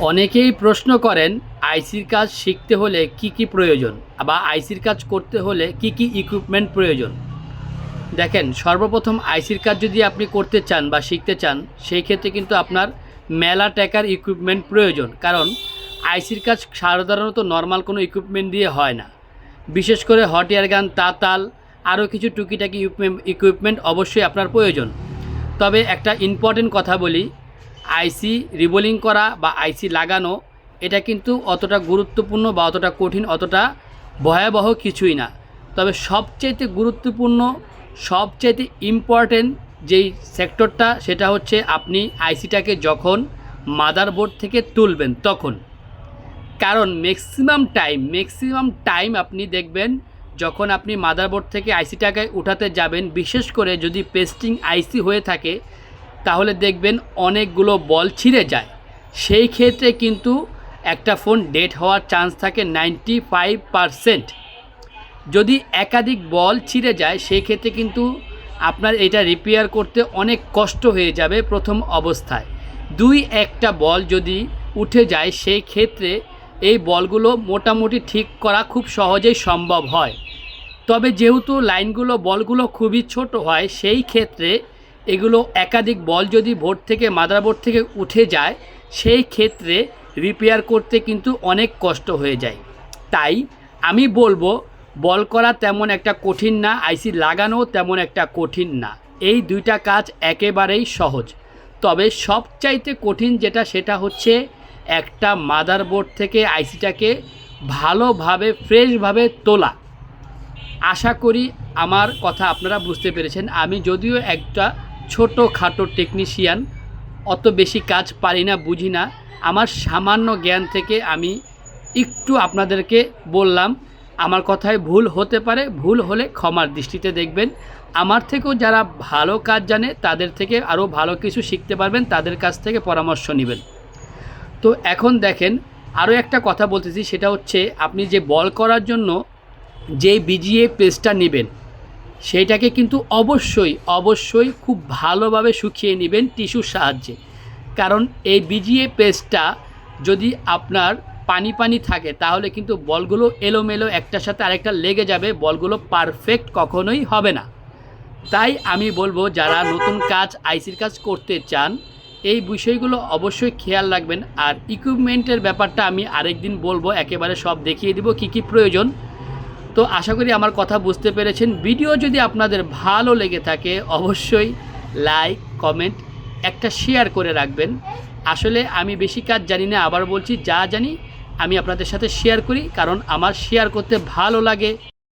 অনেকেই প্রশ্ন করেন, আইসির কাজ শিখতে হলে কি কি প্রয়োজন বা আইসির কাজ করতে হলে কি কি ইকুইপমেন্ট প্রয়োজন? দেখেন, সর্বপ্রথম আইসির কাজ যদি আপনি করতে চান বা শিখতে চান, সেই ক্ষেত্রে কিন্তু আপনার মেলা টাকার ইকুইপমেন্ট প্রয়োজন। কারণ, আইসির কাজ সাধারণত নর্মাল কোনো ইকুইপমেন্ট দিয়ে হয় না। বিশেষ করে হট এয়ার গান তাতাল, আরও কিছু টুকিটাকি ইকুইপমেন্ট অবশ্যই আপনার প্রয়োজন। তবে একটা ইম্পর্টেন্ট কথা বলি আইসি রিবোলিং করা বা আইসি লাগানো, এটা কিন্তু অতটা গুরুত্বপূর্ণ বা অতটা কঠিন, অতটা ভয়াবহ কিছুই না। তবে সবচাইতে গুরুত্বপূর্ণ, সবচাইতে ইম্পর্টেন্ট যেই সেক্টরটা, সেটা হচ্ছে আপনি আইসিটাকে যখন মাদারবোর্ড থেকে তুলবেন তখন। কারণ ম্যাক্সিমাম টাইম ম্যাক্সিমাম টাইম আপনি দেখবেন যখন আপনি মাদারবোর্ড থেকে আইসিটাকে উঠাতে যাবেন, বিশেষ করে যদি পেস্টিং আইসি হয়ে থাকে তাহলে দেখবেন অনেকগুলো বল ছিঁড়ে যায়। সেই ক্ষেত্রে কিন্তু একটা ফোন ডেট হওয়ার চান্স থাকে নাইনটি ফাইভ পারসেন্ট। যদি একাধিক বল ছিঁড়ে যায়, সেই ক্ষেত্রে কিন্তু আপনার এটা রিপেয়ার করতে অনেক কষ্ট হয়ে যাবে প্রথম অবস্থায়। দুই একটা বল যদি উঠে যায়, সেই ক্ষেত্রে এই বলগুলো মোটামুটি ঠিক করা খুব সহজেই সম্ভব হয়। তবে যেহেতু লাইনগুলো, বলগুলো খুবই ছোট হয়, সেই ক্ষেত্রে এগুলো একাধিক বল যদি বোর্ড থেকে মাদারবোর্ড থেকে উঠে যায়, সেই ক্ষেত্রে রিপেয়ার করতে কিন্তু অনেক কষ্ট হয়ে যায়। তাই আমি বলব, বল করা তেমন একটা কঠিন না, আইসি লাগানো তেমন একটা কঠিন না। এই দুইটা কাজ একেবারেই সহজ। তবে সবচাইতে কঠিন যেটা, সেটা হচ্ছে একটা মাদারবোর্ড থেকে আইসিটাকে ভালোভাবে, ফ্রেশভাবে তোলা। আশা করি আমার কথা আপনারা বুঝতে পেরেছেন। আমি যদিও একটা ছোটো খাটো টেকনিশিয়ান অত বেশি কাজ পারি না, বুঝি না। আমার সামান্য জ্ঞান থেকে আমি একটু আপনাদেরকে বললাম, আমার কথায় ভুল হতে পারে, ভুল হলে ক্ষমার দৃষ্টিতে দেখবেন। আমার থেকেও যারা ভালো কাজ জানে, তাদের থেকে আরও ভালো কিছু শিখতে পারবেন, তাদের কাছ থেকে পরামর্শ নেবেন। তো এখন দেখেন আরও একটা কথা বলতেছি, সেটা হচ্ছে আপনি যে বল করার জন্য যে বিজিএ পেস্টটা নেবেন সেইটাকে কিন্তু অবশ্যই অবশ্যই খুব ভালোভাবে শুকিয়ে নেবেন টিস্যুর সাহায্যে। কারণ এই বিজিএ পেস্টটা যদি আপনার পানি পানি থাকে, তাহলে কিন্তু বলগুলো এলোমেলো একটার সাথে আরেকটা লেগে যাবে, বলগুলো পারফেক্ট কখনোই হবে না। তাই আমি বলব, যারা নতুন কাজ, আইসির কাজ করতে চান, এই বিষয়গুলো অবশ্যই খেয়াল রাখবেন। আর ইকুইপমেন্টের ব্যাপারটা আমি আরেকদিন বলব, একেবারে সব দেখিয়ে দিব কি কি প্রয়োজন। তো আশা করি আমার কথা বুঝতে পেরেছেন। ভিডিও যদি আপনাদের ভালো লেগে থাকে, অবশ্যই লাইক, কমেন্ট একটা শেয়ার করে রাখবেন। আসলে আমি বেশি কাজ জানি না, আবার বলছি যা জানি আমি আপনাদের সাথে শেয়ার করি, কারণ আমার শেয়ার করতে ভালো লাগে।